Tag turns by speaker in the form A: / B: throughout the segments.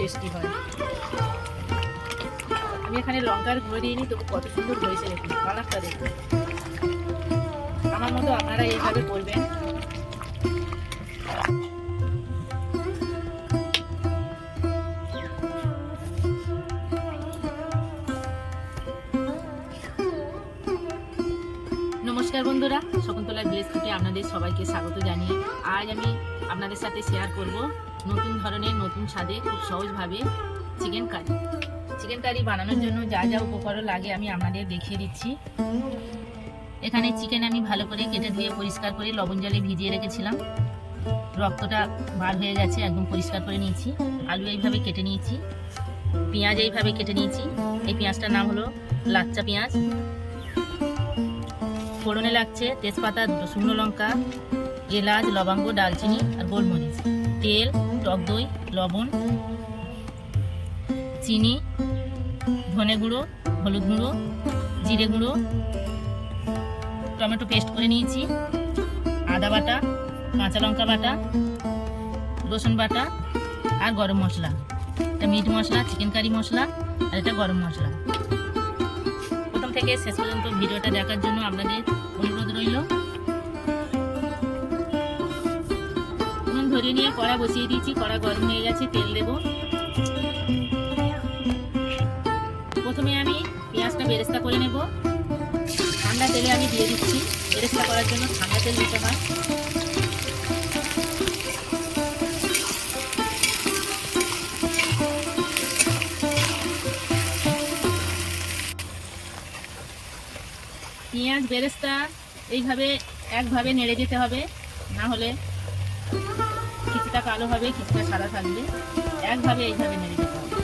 A: Tasty হয়। আমি এখানে লঙ্কার ঘুরে দিয়ে দিইনি, তবু কত সুন্দর হয়েছে দেখুন, কালারটা দেখুন। আমার মতো আপনারা এইভাবে করবেন। শকুন্তলা ভিলেজ থেকে আপনাদের সবাইকে স্বাগত জানিয়ে আজ আমি আপনাদের সাথে শেয়ার করব নতুন ধরনের, নতুন স্বাদে খুব সহজভাবে চিকেন কারি চিকেন কারি বানানোর জন্য যা যা উপকরণ লাগে আমি আপনাদের দেখিয়ে দিচ্ছি। এখানে চিকেন আমি ভালো করে কেটে ধুয়ে পরিষ্কার করে লবণ জলে ভিজিয়ে রেখেছিলাম। রক্তটা বার হয়ে গেছে, একদম পরিষ্কার করে নিয়েছি। আলু এইভাবে কেটে নিয়েছি। পেঁয়াজ এইভাবে কেটে নিয়েছি। এই পেঁয়াজটার নাম হলো লাচ্চা পেঁয়াজ। ফোড়নে লাগছে তেজপাতা শুকনো লঙ্কা, এলাচ, লবঙ্গ, ডালচিনি আর গোলমরিচ। তেল, টক দই, লবণ, চিনি, ধনে গুঁড়ো, হলুদ গুঁড়ো, জিরে গুঁড়ো, টমেটো পেস্ট করে নিয়েছি, আদা বাটা, কাঁচা লঙ্কা বাটা, রসুন বাটা আর গরম মশলা। এটা মিট মশলা, চিকেন কারি মশলা আর এটা গরম মশলা। থেকে শেষ পর্যন্ত ভিডিওটা দেখার জন্য আপনাদের অনুরোধ রইল। নুন ধরিয়ে নিয়ে কড়া বসিয়ে দিয়েছি, কড়া গরম হয়ে গেছে, তেল দেব। প্রথমে আমি পেঁয়াজটা বেরেস্তা করে নেব। ঠান্ডা তেলে আমি দিয়ে দিচ্ছি। বেরেস্তা করার জন্য ঠান্ডা তেল দিতে হয়। পেঁয়াজ, বেরেস্তা এইভাবে একভাবে নেড়ে যেতে হবে। না হলে কিছুটা কালো হবে, কিছুটা সাদা থাকবে। একভাবে এইভাবে নেড়ে যেতে হবে।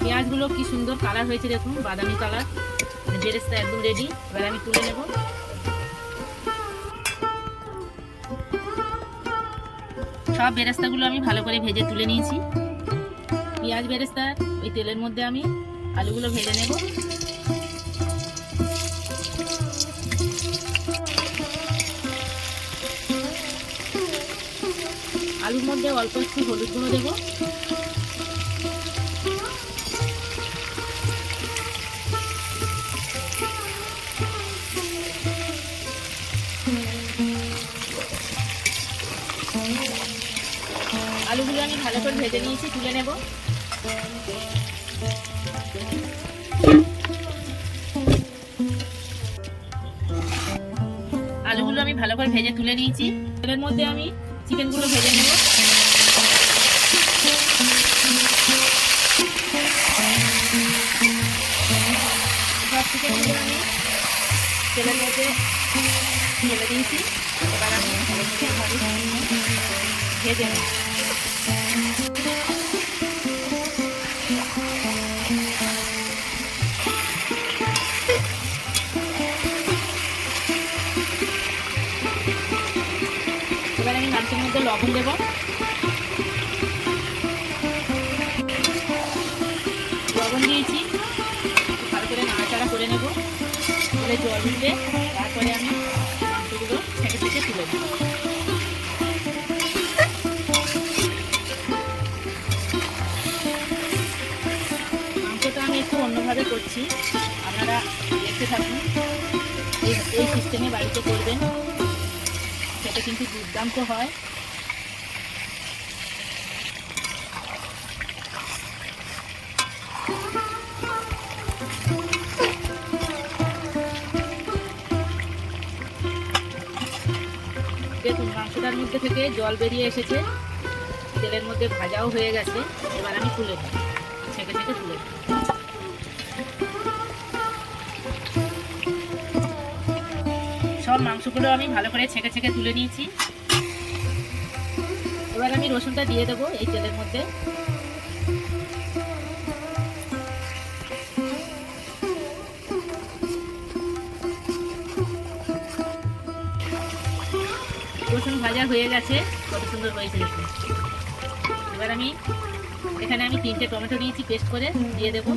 A: পেঁয়াজগুলো কি সুন্দর কালার হয়েছে দেখুন, বাদামি কালার। বেরেস্তা একদম রেডি এবার আমি তুলে নেব। সব বেরেস্তাগুলো আমি ভালো করে ভেজে তুলে নিয়েছি। পেঁয়াজ, বেরেস্তা ওই তেলের মধ্যে আমি আলুগুলো ভেজে নেব। আলুর মধ্যে অল্প একটু হলুদ গুঁড়ো দেবো। আলুগুলো আমি ভালো করে ভেজে নিয়েছি, তুলে নেব। আলুগুলো আমি ভালো করে ভেজে তুলে নিয়েছি। তেলের মধ্যে আমি চিকেনগুলো ভেজে নেব। তেলের মধ্যে দিয়েছি। ভেজে নেব। মাংসের মধ্যে লবণ দেবো। লবণ দিয়েছি। ভালো করে নাড়াচাড়া করে নেব। তাহলে জল দিলে তারপরে আমি মাংসগুলো ছেঁকে ছেঁকে তুলে দেব মাংসটা আমি একটু অন্যভাবে করছি। আপনারা দেখতে থাকুন। এই সিস্টেমে বাড়িতে করবেন। কিন্তু দুর্দান্ত হয়। দেখুন, মাংসটার মধ্যে থেকে জল বেরিয়ে এসেছে। তেলের মধ্যে ভাজাও হয়ে গেছে। এবার আমি তুলে নেব। ছেঁকে ছেঁকে তুলে নেব। সব মাংসগুলো আমি ভালো করে ছেঁকে ছেঁকে তুলে নিয়েছি। এবার আমি রসুনটা দিয়ে দেবো এই তেলের মধ্যে। রসুন ভাজা হয়ে গেছে, কত সুন্দর হয়েছে দেখুন এবার আমি, এখানে আমি তিনটে টমেটো নিয়েছি, পেস্ট করে দিয়ে দেবো।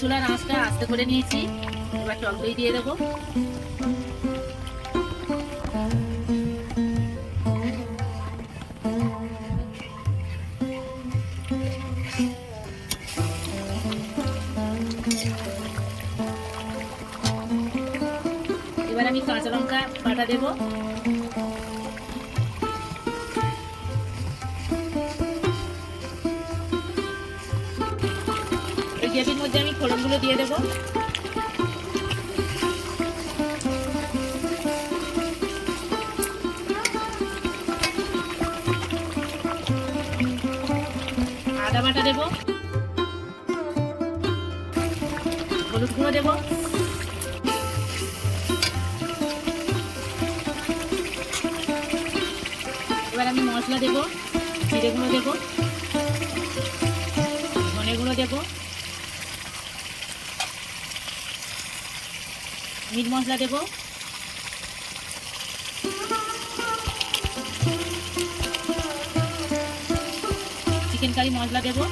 A: চুলার আঁচটা আস্তে করে নিয়েছি। এবার টক দই দিয়ে দেবো। এবার আমি কাঁচা লঙ্কা বাটা দেবো। গ্রেভির মধ্যে আমি ফোড়নগুলো দিয়ে দেবো। আদা বাটা দেবো। হলুদ গুঁড়ো দেবো। এবার আমি মশলা দেবো, জিরে গুঁড়ো দেবো, ধনে গুঁড়ো দেবো। মিট মশলা দেবো। চিকেন কারি মশলা দেবো।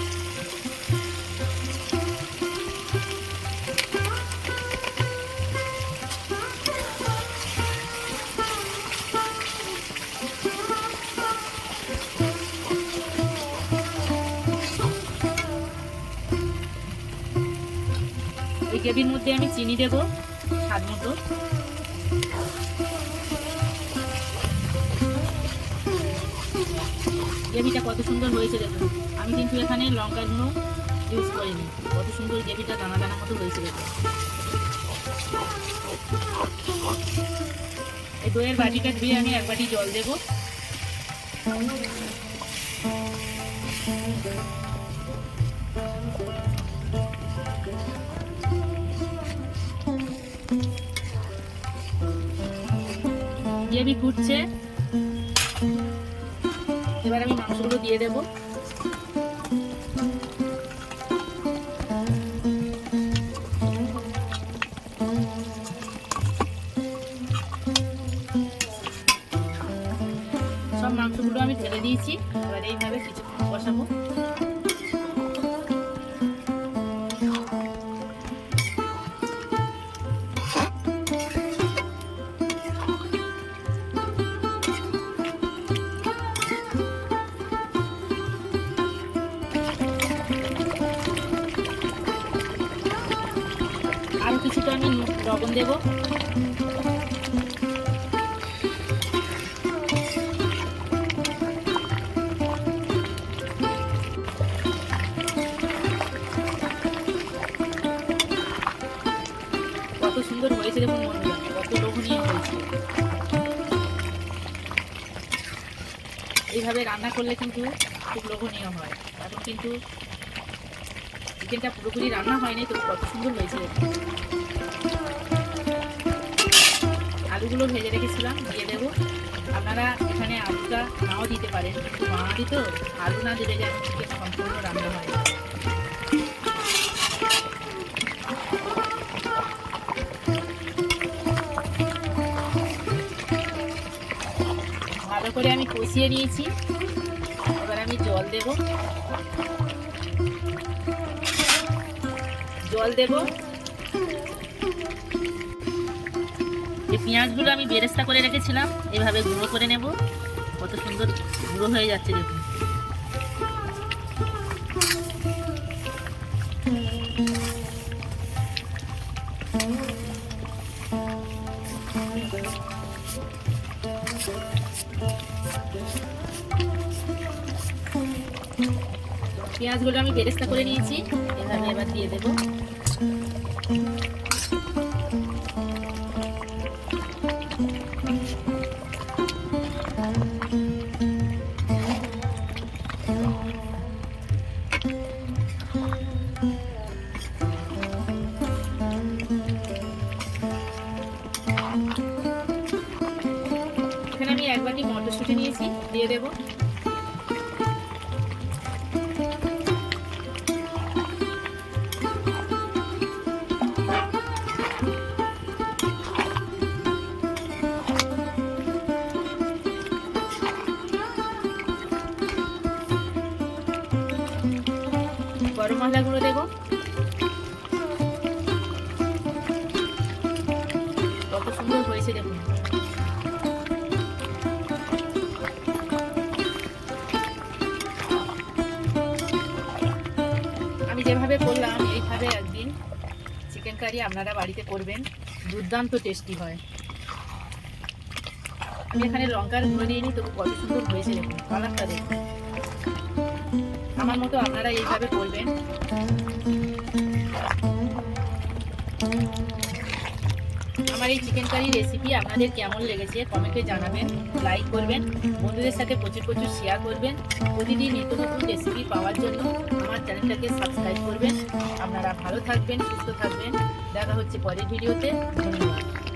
A: এই গ্রেভির মধ্যে আমি চিনি দেবো। স্বাদ মতো। গ্রেভিটা কত সুন্দর হয়েছে দেখুন আমি কিন্তু এখানে লঙ্কা গুঁড়ো ইউজ করিনি। কত সুন্দর গ্রেভিটা দানা দানা মতো হয়েছে দেখুন এই দইয়ের বাটিটা ধুয়ে আমি এক বাটি জল দেবো। গ্রেভি ফুটছে এবার আমি মাংসগুলো দিয়ে দেবো। সব মাংসগুলো আমি ঢেলে দিয়েছি। এবার এইভাবে কিছুক্ষণ বসাবো। দেবো। কত সুন্দর হয়েছে দেখুন হয়েছে। এইভাবে রান্না করলে কিন্তু খুব লোভনীয় হয়। এখন কিন্তু চিকেনটা পুরোপুরি রান্না হয়নি, তো কত সুন্দর হয়েছে। আলুগুলো ভেজে রেখেছিলাম, দিয়ে দেবো। আপনারা এখানে আলুটা নাও দিতে পারেন। কিন্তু বাঙালি তো, আলু না দিলে চিকেন সম্পূর্ণ রান্না হয়। ভালো করে আমি কষিয়ে নিয়েছি। এবার আমি জল দেব। জল দেব। পেঁয়াজগুলো আমি বেরেস্তা করে রেখেছিলাম। এভাবে গুঁড়ো করে নেব। কত সুন্দর গুঁড়ো হয়ে যাচ্ছে দেখুন। পেঁয়াজগুলো আমি বেরেস্তা করে নিয়েছি। এভাবে এবার দিয়ে দেবো। এক বাটি মটরশুঁটি নিয়েছি দিয়ে দেবো। গরম মশলা গুঁড়ো দেবো। কত সুন্দর হয়েছে দেখুন। যেভাবে করলাম, এইভাবে একদিন চিকেন কারি আপনারা বাড়িতে করবেন। দুর্দান্ত টেস্টি হয়। আমি এখানে লঙ্কার গুঁড়ো দিয়ে নিই, তবু কত সুন্দর হয়েছে দেখুন, কালারটা দেখুন। আমার মতো আপনারা এইভাবে করবেন। আমার এই চিকেন কারি রেসিপি আপনাদের কেমন লেগেছে কমেন্টে জানাবেন লাইক করবেন, বন্ধুদের সাথে প্রচুর প্রচুর শেয়ার করবেন। প্রতিদিন নিত্য নতুন রেসিপি আমার চ্যানেলটাকে সাবস্ক্রাইব করবেন। আপনারা ভালো থাকবেন সুস্থ থাকবেন। দেখা হচ্ছে পরের ভিডিওতে ধন্যবাদ।